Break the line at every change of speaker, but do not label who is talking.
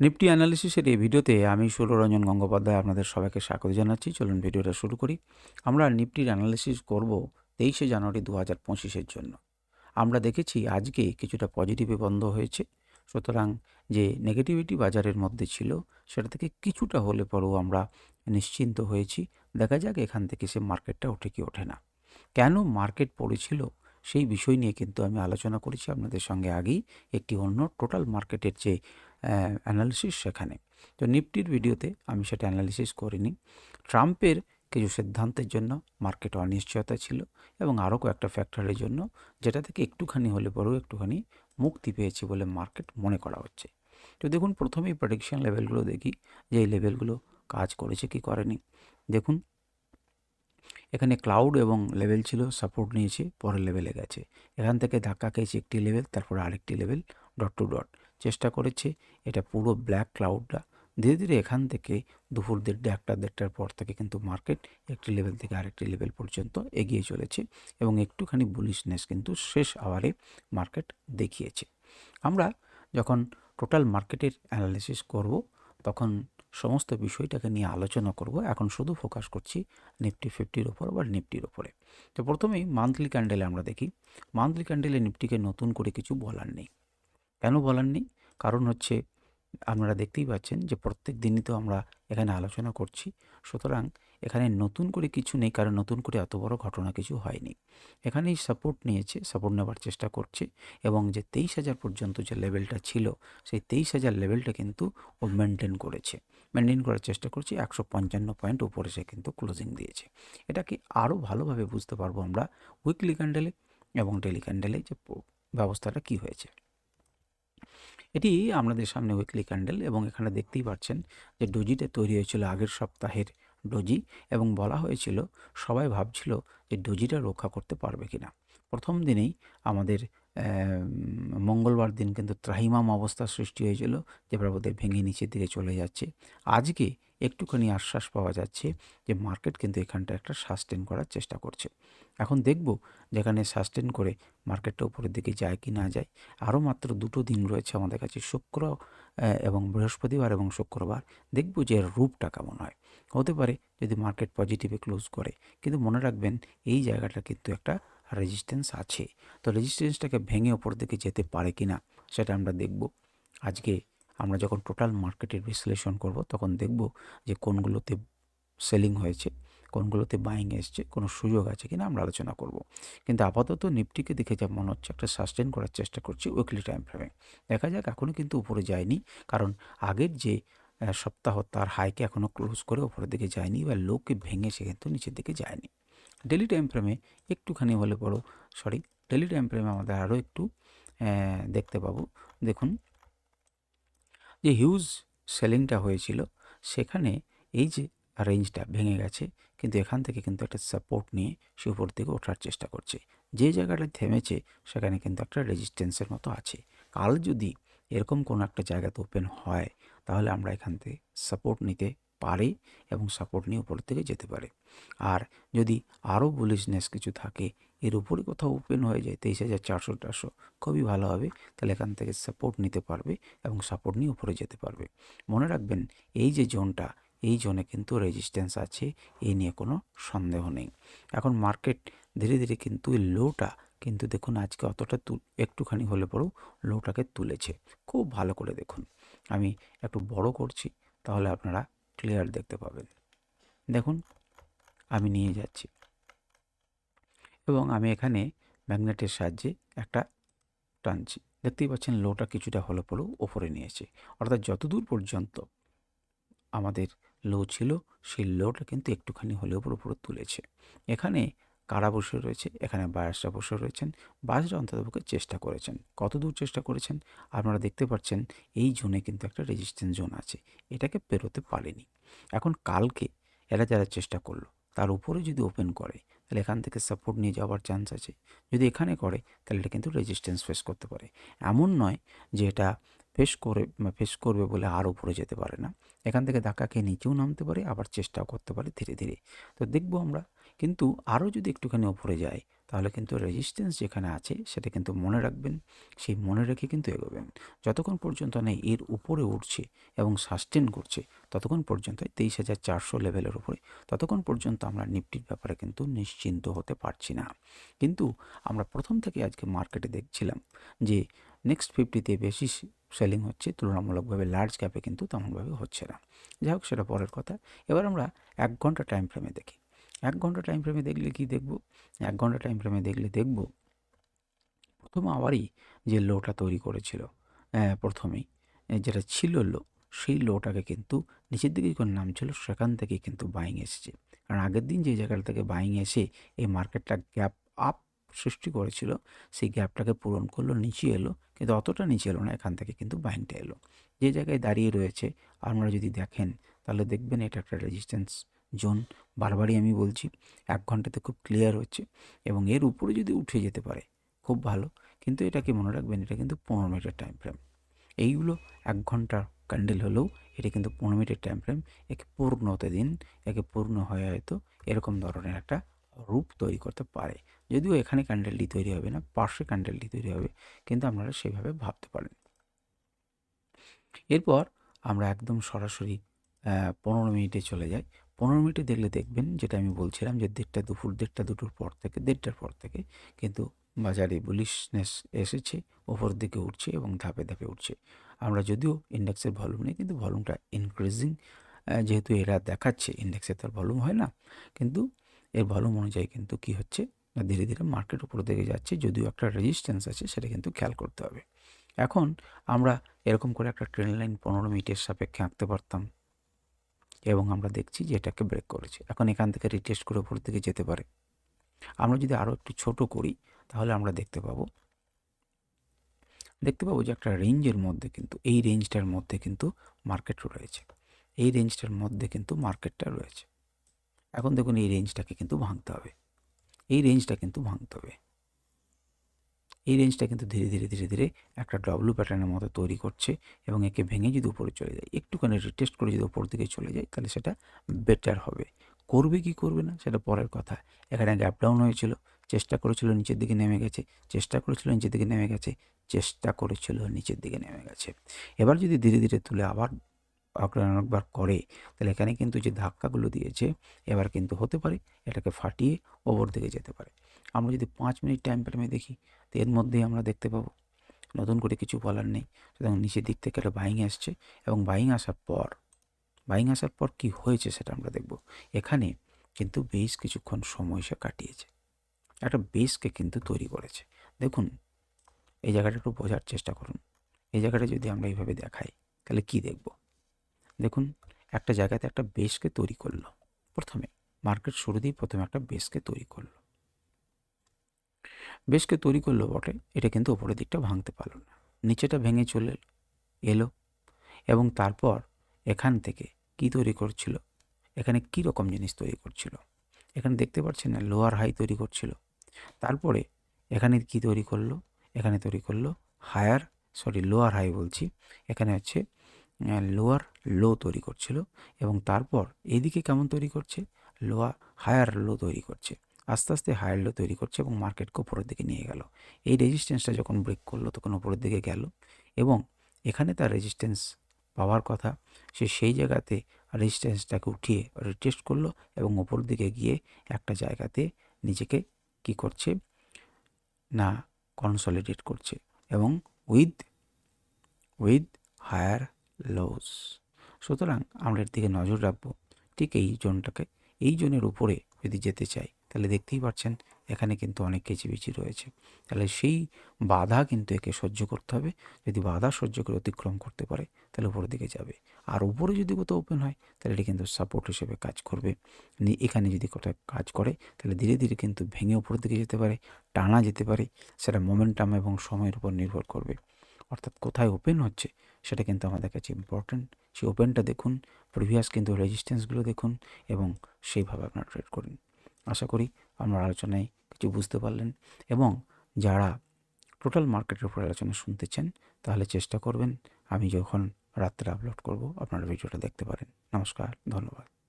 Nifty অ্যানালিসিসের এই ভিডিওতে আমি সুররঞ্জন গঙ্গোপাধ্যায় আপনাদের সবাইকে স্বাগত জানাচ্ছি। চলুন ভিডিওটা শুরু করি। আমরা নিফটির অ্যানালিসিস করব তেইশে জানুয়ারি দু হাজার পঁচিশের জন্য। আমরা দেখেছি আজকে কিছুটা পজিটিভে বন্ধ হয়েছে। সুতরাং যে নেগেটিভিটি বাজারের মধ্যে ছিল, সেটা থেকে কিছুটা হলে পরেও আমরা নিশ্চিন্ত হয়েছি। দেখা যাক এখান থেকে সে মার্কেটটা ওঠে কি ওঠে না। কেন মার্কেট পড়েছিল সেই বিষয় নিয়ে কিন্তু আমি আলোচনা করেছি আপনাদের সঙ্গে আগেই। একটি অন্য টোটাল মার্কেটের যে অ্যানালিসিস সেখানে। তো নিফটির ভিডিওতে আমি সেটা অ্যানালিসিস করিনি। ট্রাম্পের কিছু সিদ্ধান্তের জন্য মার্কেট অনিশ্চয়তা ছিল এবং আরও কয়েকটা ফ্যাক্টরের জন্য যেটা থেকে একটুখানি হলে পরেও একটুখানি মুক্তি পেয়েছে বলে মার্কেট মনে করা হচ্ছে। তো দেখুন, প্রথমেই প্রেডিকশন লেভেলগুলো দেখি যে এই লেভেলগুলো কাজ করেছে কি করেনি। দেখুন, এখানে ক্লাউড এবং লেভেল ছিল সাপোর্ট নিয়েছে, পরের লেভেলে গেছে। এখান থেকে ধাক্কা খেয়েছে একটি লেভেল তারপর আরেকটি লেভেল ডট টু ডট চেষ্টা করেছে। এটা পুরো ব্ল্যাক ক্লাউডটা ধীরে ধীরে এখান থেকে দুপুর দেড়টা, একটা দেড়টার পর থেকে কিন্তু মার্কেট একটি লেভেল থেকে আরেকটি লেভেল পর্যন্ত এগিয়ে চলেছে এবং একটুখানি বুলিশনেস কিন্তু শেষ আওয়ারে মার্কেট দেখিয়েছে। আমরা যখন টোটাল মার্কেটের অ্যানালিসিস করব, তখন সমস্ত বিষয়টাকে নিয়ে আলোচনা করব। এখন শুধু ফোকাস করছি নিফটি ফিফটির ওপর বা নিফটির ওপরে। তো প্রথমেই মান্থলি ক্যান্ডেলে আমরা দেখি। মান্থলি ক্যান্ডেলে নিফটিকে নতুন করে কিছু বলার নেই। কেন বলার নেই? কারণ হচ্ছে আপনারা দেখতেই পাচ্ছেন যে প্রত্যেক দিনই তো আমরা এখানে আলোচনা করছি। সুতরাং এখানে নতুন করে কিছু নেই, কারণ নতুন করে এত বড় ঘটনা কিছু হয়নি। এখানেই সাপোর্ট নিয়েছে সাপোর্ট নেওয়ার চেষ্টা করছে এবং যে তেইশ হাজার পর্যন্ত যে লেভেলটা ছিল, সেই তেইশ হাজার লেভেলটা কিন্তু ও মেনটেন করেছে। মেনটেন করার চেষ্টা করছে, একশো পঞ্চান্ন পয়েন্ট উপরে সে কিন্তু ক্লোজিং দিয়েছে। এটাকে আরও ভালোভাবে বুঝতে পারব আমরা উইকলি ক্যান্ডেলে এবং ডেলি ক্যান্ডেলে যে ব্যবস্থাটা কি হয়েছে? এটি আপনাদের সামনে উইকলি ক্যান্ডেল এবং এখানে দেখতেই পাচ্ছেন যে ডোজিটা তৈরি হয়েছিল আগের সপ্তাহের ডোজি এবং বলা হয়েছিল, সবাই ভাবছিল যে ডোজিটা রক্ষা করতে পারবে কি না প্রথম দিনেই আমাদের মঙ্গলবার দিন কিন্তু ত্রাহিমাম অবস্থা সৃষ্টি হয়েছিল, যে প্রভুদের ভেঙে নিচের দিকে চলে যাচ্ছে। আজকে একটুখানি আশ্বাস পাওয়া যাচ্ছে যে মার্কেট কিন্তু এখানটা একটা সাস্টেন করার চেষ্টা করছে। এখন দেখব যেখানে সাস্টেন করে মার্কেটটা উপরের দিকে যায় কি না যায়। আরও মাত্র দুটো দিন রয়েছে আমাদের কাছে শুক্র এবং বৃহস্পতিবার এবং শুক্রবার। দেখব যে রূপটা কেমন হয়। হতে পারে যদি মার্কেট পজিটিভে ক্লোজ করে। কিন্তু মনে রাখবেন, এই জায়গাটা কিন্তু একটা রেজিস্ট্যান্স আছে। তো রেজিস্ট্যান্সটাকে ভেঙে ওপর দিকে যেতে পারে কি না সেটা আমরা দেখব। আজকে আমরা যখন টোটাল মার্কেটের বিশ্লেষণ করব, তখন দেখব যে কোনগুলোতে সেলিং হয়েছে, কোনগুলোতে বাইং এসছে, কোনো সুযোগ আছে কিনা আমরা আলোচনা করব। কিন্তু আপাতত নিফটিকে দেখে যা মনে হচ্ছে, একটা সাস্টেন করার চেষ্টা করছি উইকলি টাইম ফ্রেমে দেখা যাক এখনও কিন্তু উপরে যায়নি, কারণ আগের যে সপ্তাহ তার হাইকে এখনও ক্লোজ করে ওপরের দিকে যায়নি বা লোকে ভেঙে সে কিন্তু নিচের দিকে যায়নি। ডেলি টাইম ফ্রেমে একটুখানি হলে বড় সরি ডেলি টাইম ফ্রেমে আমাদের আরও একটু দেখতে পাবো। দেখুন, যে হিউজ সেলিংটা হয়েছিল, সেখানে এই যে রেঞ্জটা ভেঙে গেছে, কিন্তু এখান থেকে কিন্তু একটা সাপোর্ট নিয়ে সে উপর দিকে ওঠার চেষ্টা করছে। যে জায়গাটা থেমেছে, সেখানে কিন্তু একটা রেজিস্ট্যান্সের মতো আছে। কাল যদি এরকম কোনো একটা জায়গাতে ওপেন হয় তাহলে আমরা এখান থেকে সাপোর্ট নিতে পারে এবং সাপোর্ট নিয়ে উপর থেকে যেতে পারে। আর যদি আরও বুলিশনেস কিছু থাকে, এর উপরে কোথাও ওপেন হয়ে যায়, তেইশ হাজার চারশো চারশো, খুবই ভালো হবে। তাহলে এখান থেকে সাপোর্ট নিতে পারবে এবং সাপোর্ট নিয়ে উপরে যেতে পারবে। মনে রাখবেন, এই যে জোনটা এই জোনে কিন্তু রেজিস্ট্যান্স আছে এই নিয়ে কোনো সন্দেহ নেই। এখন মার্কেট ধীরে ধীরে কিন্তু এই লোটা কিন্তু দেখুন আজকে অতটা তু, একটুখানি হলে পরেও লোটাকে তুলেছে। খুব ভালো করে দেখুন। আমি একটু বড় করছি, তাহলে আপনারা ক্লিয়ার দেখতে পাবেন। দেখুন, আমি নিয়ে যাচ্ছি। এবং আমি এখানে ম্যাগনেটের সাহায্যে একটা টানছি। দেখতেই পাচ্ছেন, লোটা কিছুটা হলো পরেও ওপরে নিয়েছে। অর্থাৎ যতদূর পর্যন্ত আমাদের লো ছিল, সেই লোটা কিন্তু একটুখানি হলেও উপর উপরে তুলেছে। এখানে কারা বসে রয়েছে? এখানে বায়াসরা বসে রয়েছেন। বায়াসরা অন্ততপক্ষে চেষ্টা করেছেন। কত দূর চেষ্টা করেছেন? আপনারা দেখতে পাচ্ছেন এই জোনে কিন্তু একটা রেজিস্ট্যান্স জোন আছে। এটাকে পেরোতে পারেনি। এখন কালকে এরা যারা চেষ্টা করল, তার উপরে যদি ওপেন করে, তাহলে এখান থেকে সাপোর্ট নিয়ে যাওয়ার চান্স আছে। যদি এখানে করে, তাহলে এটা কিন্তু রেজিস্ট্যান্স ফেস করতে পারে। এমন নয় যে এটা ফেস করে ফেস করবে বলে আর উপরে যেতে পারে না। এখান থেকে ধাক্কা খেয়ে নিচেও নামতে পারে, আবার চেষ্টাও করতে পারে ধীরে ধীরে। তো দেখব আমরা কিন্তু আরও যদি একটুখানি ওপরে যায়, তাহলে কিন্তু রেজিস্ট্যান্স যেখানে আছে, সেটা কিন্তু মনে রাখবেন। সেই মনে রেখে কিন্তু এগোবেন। যতক্ষণ পর্যন্ত না এর উপরে উঠছে এবং সাস্টেন করছে, ততক্ষণ পর্যন্ত তেইশ হাজার চারশো লেভেলের উপরে, ততক্ষণ পর্যন্ত আমরা নিফটির ব্যাপারে কিন্তু নিশ্চিন্ত হতে পারছি না। কিন্তু আমরা প্রথম থেকে আজকে মার্কেটে দেখছিলাম যে নেক্সট ফিফটিতে বেশি সেলিং হচ্ছে, তুলনামূলকভাবে লার্জ ক্যাপে কিন্তু তেমনভাবে হচ্ছে না। যাই হোক, সেটা পরের কথা। এবার আমরা এক ঘণ্টা টাইম ফ্রেমে দেখি। এক ঘণ্টা টাইম ফ্রেমে দেখলে কি দেখব? এক ঘণ্টা টাইম ফ্রেমে দেখলে দেখব, প্রথম আবারই যে লোটা তৈরি করেছিল প্রথমেই যেটা ছিল লো, সেই লোটাকে কিন্তু নিচের দিকে যখন নামছিল সেখান থেকে কিন্তু বাইং এসেছে। কারণ আগের দিন যে জায়গাটা থেকে বাইং এসে এই মার্কেটটা গ্যাপ আপ সৃষ্টি করেছিল, সেই গ্যাপটাকে পূরণ করল, নিচে এলো, কিন্তু অতটা নিচে এলো না, এখান থেকে কিন্তু বাইংটা এলো। যে জায়গায় দাঁড়িয়ে রয়েছে, আপনারা যদি দেখেন, তাহলে দেখবেন এটা একটা রেজিস্ট্যান্স জোন বারবারই আমি বলছি, এক ঘন্টাতে খুব ক্লিয়ার হচ্ছে এবং এর উপরে যদি উঠে যেতে পারে, খুব ভালো। কিন্তু এটাকে মনে রাখবেন, এটা কিন্তু পনেরো মিনিটের টাইম ফ্রেম এইগুলো এক ঘণ্টার ক্যান্ডেল হলেও এটা কিন্তু পনেরো মিনিটের টাইম ফ্রেম একে পূর্ণ হতে দিন, একে পূর্ণ হয়ে হয়তো এরকম ধরনের একটা রূপ তৈরি করতে পারে। যদিও এখানে ক্যান্ডেলটি তৈরি হবে না পার্শ্বে ক্যান্ডেলটি তৈরি হবে, কিন্তু আপনারা সেভাবে ভাবতে পারেন। এরপর আমরা একদম সরাসরি পনেরো মিনিটে চলে যাই। পনেরো মিনিটে দেখলে দেখবেন যেটা আমি বলছিলাম যে দেড়টা দুপুর, দেড়টা দুটোর পর থেকে, দেড়টার পর থেকে কিন্তু বাজারে বুলিশনেস এসেছে ওপর দিকে উঠছে এবং ধাপে ধাপে উঠছে। আমরা যদিও ইন্ডেক্সের ভলিউম নেই, কিন্তু ভলিউমটা ইনক্রিজিং যেহেতু এরা দেখাচ্ছে ইন্ডেক্সে তার ভলিউম হয় না, কিন্তু এর ভলিউম অনুযায়ী কিন্তু কি হচ্ছে? না, ধীরে ধীরে মার্কেট উপর দিকে যাচ্ছে, যদিও একটা রেজিস্ট্যান্স আছে, সেটা কিন্তু খেয়াল করতে হবে। এখন আমরা এরকম করে একটা ট্রেন লাইন পনেরো মিনিটের সাপেক্ষে আঁকতে পারতাম এবং আমরা দেখছি যে এটাকে ব্রেক করেছে। এখন এখান থেকে রিটেস্ট করে উপর দিকে যেতে পারে। আমরা যদি আরও একটু ছোট করি, তাহলে আমরা দেখতে পাবো দেখতে পাবো যে একটা রেঞ্জের মধ্যে কিন্তু, এই রেঞ্জটার মধ্যে কিন্তু মার্কেট রয়েছে। এই রেঞ্জটার মধ্যে কিন্তু মার্কেটটা রয়েছে। এখন দেখুন এই রেঞ্জটাকে কিন্তু ভাঙতে হবে। এই রেঞ্জটা কিন্তু ভাঙতে হবে। এই রেঞ্জটা কিন্তু ধীরে ধীরে ধীরে ধীরে একটা ডব্লু প্যাটার্নের মতো তৈরি করছে এবং একে ভেঙে যদি উপরে চলে যায়, একটুখানি রিটেস্ট করে যদি উপর দিকে চলে যায়, তাহলে সেটা বেটার হবে। করবে কি করবে না, সেটা পরের কথা। এখানে গ্যাপ ডাউন হয়েছিল, চেষ্টা করেছিল, নিচের দিকে নেমে গেছে, চেষ্টা করেছিল, নিচের দিকে নেমে গেছে, চেষ্টা করেছিল, নিচের দিকে নেমে গেছে। এবার যদি ধীরে ধীরে তুলে আবার অনেকবার করে, তাহলে এখানে কিন্তু যে ধাক্কাগুলো দিয়েছে, এবার কিন্তু হতে পারে, এটাকে ফাটিয়ে ওপর দিকে যেতে পারে। আমরা যদি পাঁচ মিনিট টাইম ফ্রেমে দেখি, তো এর মধ্যেই আমরা দেখতে পাবো, নতুন করে কিছু বলার নেই। সুতরাং নিচের দিক থেকে একটা বাইং আসছে এবং বাইং আসার পর বাইং আসার পর কি হয়েছে সেটা আমরা দেখব। এখানে কিন্তু বেশ কিছুক্ষণ সময় সে কাটিয়েছে। একটা বেসকে কিন্তু তৈরি করেছে। দেখুন, এই জায়গাটা একটু বোঝার চেষ্টা করুন। এই জায়গাটা যদি আমরা এইভাবে দেখাই, তাহলে কি দেখব? দেখুন, একটা জায়গাতে একটা বেসকে তৈরি করল। প্রথমে মার্কেট শুরুতেই প্রথমে একটা বেসকে তৈরি করল। বেসকে তৈরি করল বটে। এটা কিন্তু ওপরের দিকটা ভাঙতে পারল না। নিচেটা ভেঙে চলে এলো এবং তারপর এখান থেকে কি তৈরি করছিল? এখানে কি রকম জিনিস তৈরি করছিল? এখানে দেখতে পাচ্ছেন না, লোয়ার হাই তৈরি করছিল। তারপরে এখানে কি তৈরি করল? এখানে তৈরি করল হায়ার, সরি, লোয়ার হাই বলছি। এখানে হচ্ছে লোয়ার লো তৈরি করছিল এবং তারপর এইদিকে কেমন তৈরি করছে? লোয়ার হায়ার লো তৈরি করছে। আস্তে আস্তে হায়ার লো তৈরি করছে এবং মার্কেটকে উপরের দিকে নিয়ে গেল। এই রেজিস্ট্যান্সটা যখন ব্রেক করল, তখন উপরের দিকে গেল এবং এখানে তার রেজিস্ট্যান্স পাওয়ার কথা, সে সেই জায়গাতে রেজিস্ট্যান্সটাকে উঠিয়ে রিটেস্ট করল এবং ওপর দিকে গিয়ে একটা জায়গাতে নিজেকে কি করছে না কনসলিডেট করছে এবং উইথ উইথ হায়ার লোস সুতরাং আমরা এর দিকে নজর রাখব। ঠিক এই জোনটাকে এই জোনের উপরে যদি যেতে চাই তাহলে দেখতেই পাচ্ছেন এখানে কিন্তু অনেক কেচিবিচি রয়েছে। তাহলে সেই বাধা কিন্তু একে সহ্য করতে হবে। যদি বাধা সহ্য করে অতিক্রম করতে পারে, তাহলে উপরের দিকে যাবে। আর উপরে যদি কোথাও ওপেন হয়, তাহলে এটি কিন্তু সাপোর্ট হিসেবে কাজ করবে। এখানে যদি কোথাও কাজ করে, তাহলে ধীরে ধীরে কিন্তু ভেঙে উপরের দিকে যেতে পারে, টানা যেতে পারে। সেটা মোমেন্টাম এবং সময়ের উপর নির্ভর করবে। অর্থাৎ কোথায় ওপেন হচ্ছে, সেটা কিন্তু আমাদের কাছে ইম্পর্ট্যান্ট সেই ওপেনটা দেখুন প্রিভিয়াস কিন্তু রেজিস্ট্যান্সগুলো দেখুন এবং সেইভাবে আপনারা ট্রেড করুন। আশা করি আপনার আলোচনায় কিছু বুঝতে পারলেন এবং যারা টোটাল মার্কেটের উপর আলোচনা শুনতে চান, তাহলে চেষ্টা করবেন আমি যখন রাত্রে আপলোড করব, আপনারা ভিডিওটা দেখতে পারেন। নমস্কার, ধন্যবাদ।